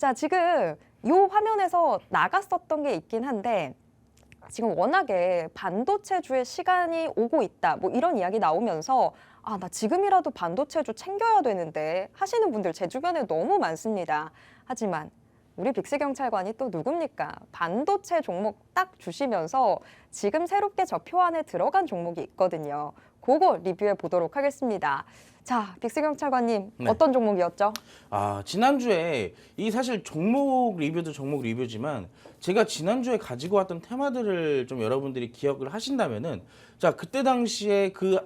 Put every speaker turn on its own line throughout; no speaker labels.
자, 지금 요 화면에서 나갔었던 게 있긴 한데 지금 워낙에 반도체주의 시간이 오고 있다. 뭐 이런 이야기 나오면서 아, 나 지금이라도 반도체주 챙겨야 되는데 하시는 분들 제 주변에 너무 많습니다. 하지만 우리 빅스 경찰관이 또 누굽니까? 반도체 종목 딱 주시면서 지금 새롭게 저 표 안에 들어간 종목이 있거든요. 그거 리뷰해 보도록 하겠습니다. 자, 빅스 경찰관님
네.
어떤 종목이었죠?
아 지난주에 이 사실 종목 리뷰도 종목 리뷰지만 제가 지난주에 가지고 왔던 테마들을 좀 여러분들이 기억을 하신다면은 자 그때 당시에 그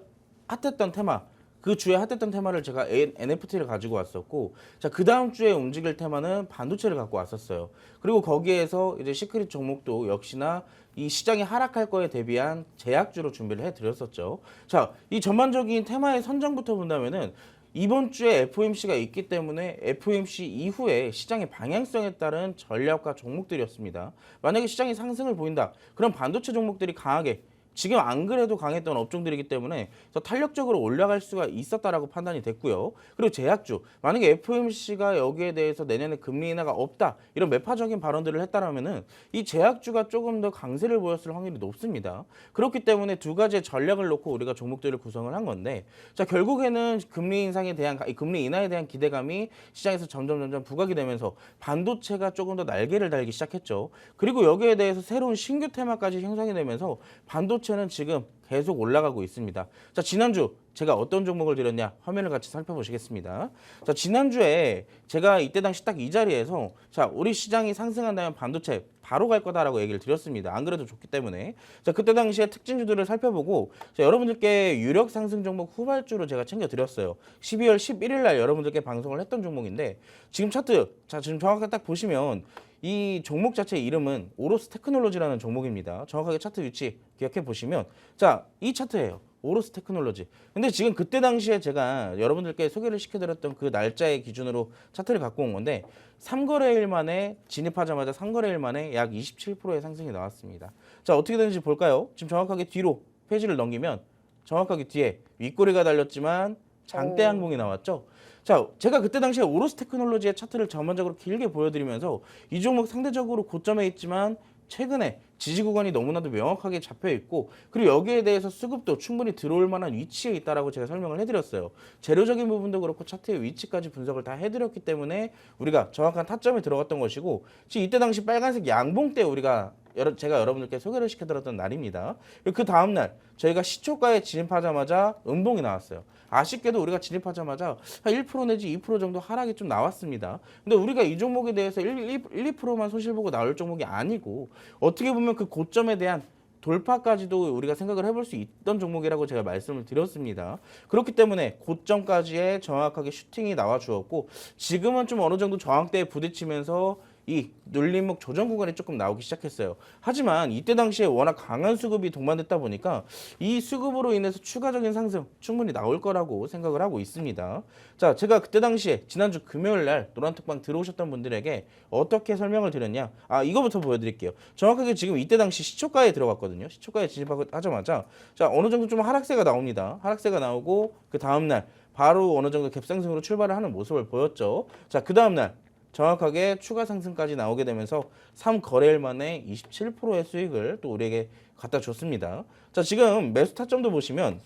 핫했던 테마 그 주에 핫했던 테마를 제가 NFT를 가지고 왔었고 자 그 다음 주에 움직일 테마는 반도체를 갖고 왔었어요 그리고 거기에서 이제 시크릿 종목도 역시나 이 시장이 하락할 거에 대비한 제약주로 준비를 해드렸었죠 자 이 전반적인 테마의 선정부터 본다면은 이번 주에 FOMC가 있기 때문에 FOMC 이후에 시장의 방향성에 따른 전략과 종목들이었습니다. 만약에 시장이 상승을 보인다. 그럼 반도체 종목들이 강하게 지금 안 그래도 강했던 업종들이기 때문에 더 탄력적으로 올라갈 수가 있었다라고 판단이 됐고요. 그리고 제약주 만약에 FOMC가 여기에 대해서 내년에 금리 인하가 없다 이런 매파적인 발언들을 했다라면은 이 제약주가 조금 더 강세를 보였을 확률이 높습니다. 그렇기 때문에 두 가지의 전략을 놓고 우리가 종목들을 구성을 한 건데 자 결국에는 금리 인상에 대한 이 금리 인하에 대한 기대감이 시장에서 점점 점점 부각이 되면서 반도체가 조금 더 날개를 달기 시작했죠. 그리고 여기에 대해서 새로운 신규 테마까지 형성이 되면서 반도체 는 지금 계속 올라가고 있습니다. 자 지난주 제가 어떤 종목을 드렸냐 화면을 같이 살펴보시겠습니다. 자 지난주에 제가 이때 당시 딱 이 자리에서 자 우리 시장이 상승한다면 반도체 바로 갈 거다라고 얘기를 드렸습니다. 안 그래도 좋기 때문에 자 그때 당시에 특징주들을 살펴보고 자, 여러분들께 유력 상승 종목 후발주로 제가 챙겨 드렸어요. 12월 11일 날 여러분들께 방송을 했던 종목인데 지금 차트 자 지금 정확하게 딱 보시면 이 종목 자체 이름은 오로스 테크놀로지라는 종목입니다. 정확하게 차트 위치 기억해 보시면 자 이 차트예요. 오로스 테크놀로지. 근데 지금 그때 당시에 제가 여러분들께 소개를 시켜드렸던 그 날짜의 기준으로 차트를 갖고 온 건데 3거래일 만에 진입하자마자 3거래일 만에 약 27%의 상승이 나왔습니다. 자 어떻게 되는지 볼까요? 지금 정확하게 뒤로 페이지를 넘기면 정확하게 뒤에 윗꼬리가 달렸지만 장대
오.
항공이 나왔죠. 자, 제가 그때 당시에 오로스 테크놀로지의 차트를 전반적으로 길게 보여드리면서 이 종목 상대적으로 고점에 있지만 최근에 지지 구간이 너무나도 명확하게 잡혀 있고 그리고 여기에 대해서 수급도 충분히 들어올 만한 위치에 있다라고 제가 설명을 해드렸어요. 재료적인 부분도 그렇고 차트의 위치까지 분석을 다 해드렸기 때문에 우리가 정확한 타점에 들어갔던 것이고 지금 이때 당시 빨간색 양봉 때 우리가 여러, 제가 여러분들께 소개를 시켜드렸던 날입니다. 그 다음 날 저희가 시초가에 진입하자마자 음봉이 나왔어요. 아쉽게도 우리가 진입하자마자 한 1% 내지 2% 정도 하락이 좀 나왔습니다. 근데 우리가 이 종목에 대해서 1, 1, 2%만 손실 보고 나올 종목이 아니고 어떻게 보면 그 고점에 대한 돌파까지도 우리가 생각을 해볼 수 있던 종목이라고 제가 말씀을 드렸습니다. 그렇기 때문에 고점까지의 정확하게 슈팅이 나와 주었고 지금은 좀 어느 정도 저항대에 부딪히면서 이 눌림목 조정 구간이 조금 나오기 시작했어요. 하지만 이때 당시에 워낙 강한 수급이 동반됐다 보니까 이 수급으로 인해서 추가적인 상승 충분히 나올 거라고 생각을 하고 있습니다. 자, 제가 그때 당시에 지난주 금요일 날 노란톡방 들어오셨던 분들에게 어떻게 설명을 드렸냐? 아, 이거부터 보여드릴게요. 정확하게 지금 이때 당시 시초가에 들어갔거든요. 시초가에 진입하자마자 자 어느 정도 좀 하락세가 나옵니다. 하락세가 나오고 그 다음 날 바로 어느 정도 갭상승으로 출발을 하는 모습을 보였죠. 자, 그 다음 날 정확하게 추가 상승까지 나오게 되면서 3거래일 만에 27%의 수익을 또 우리에게 갖다 줬습니다. 자, 지금 매수 타점도 보시면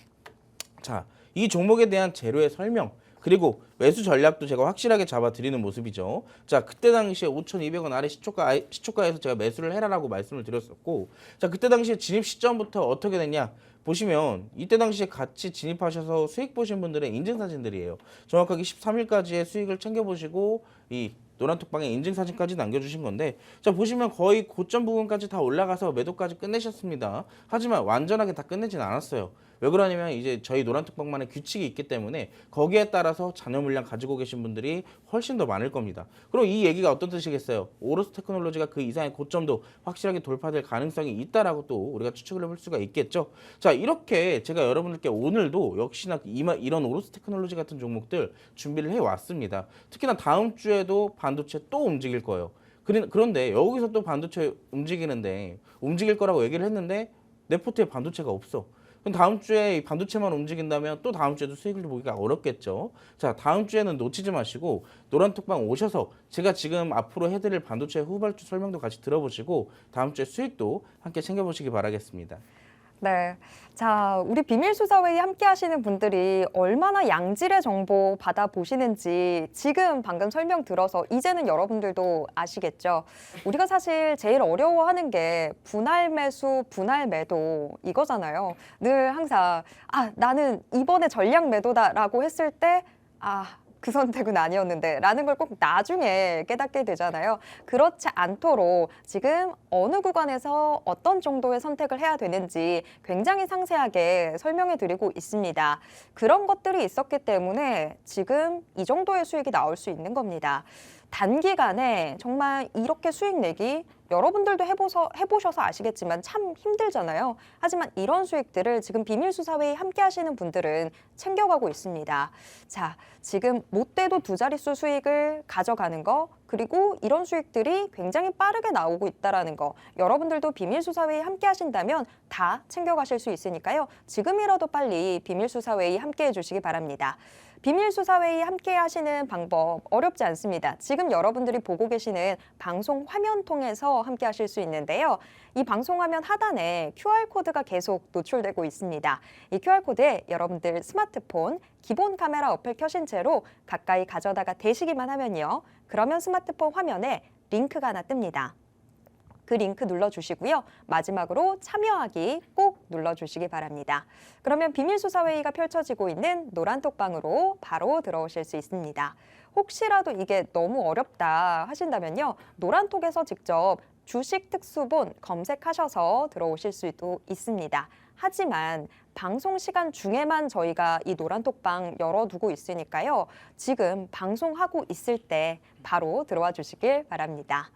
자, 이 종목에 대한 재료의 설명 그리고 매수 전략도 제가 확실하게 잡아 드리는 모습이죠. 자, 그때 당시에 5,200원 아래 시초가 시초가에서 제가 매수를 해라라고 말씀을 드렸었고, 자, 그때 당시에 진입 시점부터 어떻게 됐냐? 보시면 이때 당시에 같이 진입하셔서 수익 보신 분들의 인증 사진들이에요. 정확하게 13일까지의 수익을 챙겨 보시고 이 노란톡방에 인증 사진까지 남겨주신 건데 자 보시면 거의 고점 부분까지 다 올라가서 매도까지 끝내셨습니다. 하지만 완전하게 다 끝내진 않았어요. 왜 그러냐면 이제 저희 노란톡방만의 규칙이 있기 때문에 거기에 따라서 잔여 물량 가지고 계신 분들이 훨씬 더 많을 겁니다. 그럼 이 얘기가 어떤 뜻이겠어요? 오로스 테크놀로지가 그 이상의 고점도 확실하게 돌파될 가능성이 있다라고 또 우리가 추측을 해볼 수가 있겠죠. 자 이렇게 제가 여러분들께 오늘도 역시나 이런 오로스 테크놀로지 같은 종목들 준비를 해왔습니다. 특히나 다음 주에도 반도체 또 움직일 거예요. 그런데 여기서 또 반도체 움직이는데 움직일 거라고 얘기를 했는데 내 포트에 반도체가 없어. 그럼 다음 주에 이 반도체만 움직인다면 또 다음 주에도 수익을 보기가 어렵겠죠. 자, 다음 주에는 놓치지 마시고 노란톡방 오셔서 제가 지금 앞으로 해드릴 반도체 후발주 설명도 같이 들어보시고 다음 주에 수익도 함께 챙겨보시기 바라겠습니다.
네. 자, 우리 비밀수사회의 함께 하시는 분들이 얼마나 양질의 정보 받아보시는지 지금 방금 설명 들어서 이제는 여러분들도 아시겠죠. 우리가 사실 제일 어려워하는 게 분할 매수, 분할 매도 이거잖아요. 늘 항상, 아, 나는 이번에 전략 매도다라고 했을 때, 아, 그 선택은 아니었는데 라는 걸 꼭 나중에 깨닫게 되잖아요. 그렇지 않도록 지금 어느 구간에서 어떤 정도의 선택을 해야 되는지 굉장히 상세하게 설명해 드리고 있습니다. 그런 것들이 있었기 때문에 지금 이 정도의 수익이 나올 수 있는 겁니다. 단기간에 정말 이렇게 수익 내기 여러분들도 해보서, 해보셔서 아시겠지만 참 힘들잖아요. 하지만 이런 수익들을 지금 비밀수사회에 함께 하시는 분들은 챙겨가고 있습니다. 자, 지금 못돼도 두 자릿수 수익을 가져가는 거, 그리고 이런 수익들이 굉장히 빠르게 나오고 있다라는 거, 여러분들도 비밀수사회에 함께 하신다면 다 챙겨가실 수 있으니까요. 지금이라도 빨리 비밀수사회에 함께 해주시기 바랍니다. 비밀 수사회에 함께 하시는 방법 어렵지 않습니다. 지금 여러분들이 보고 계시는 방송 화면 통해서 함께 하실 수 있는데요. 이 방송 화면 하단에 QR코드가 계속 노출되고 있습니다. 이 QR코드에 여러분들 스마트폰 기본 카메라 어플 켜신 채로 가까이 가져다가 대시기만 하면요. 그러면 스마트폰 화면에 링크가 하나 뜹니다. 그 링크 눌러주시고요. 마지막으로 참여하기 꼭 눌러주시기 바랍니다. 그러면 비밀수사회의가 펼쳐지고 있는 노란톡방으로 바로 들어오실 수 있습니다. 혹시라도 이게 너무 어렵다 하신다면요. 노란톡에서 직접 주식 특수본 검색하셔서 들어오실 수도 있습니다. 하지만 방송 시간 중에만 저희가 이 노란톡방 열어두고 있으니까요. 지금 방송하고 있을 때 바로 들어와 주시길 바랍니다.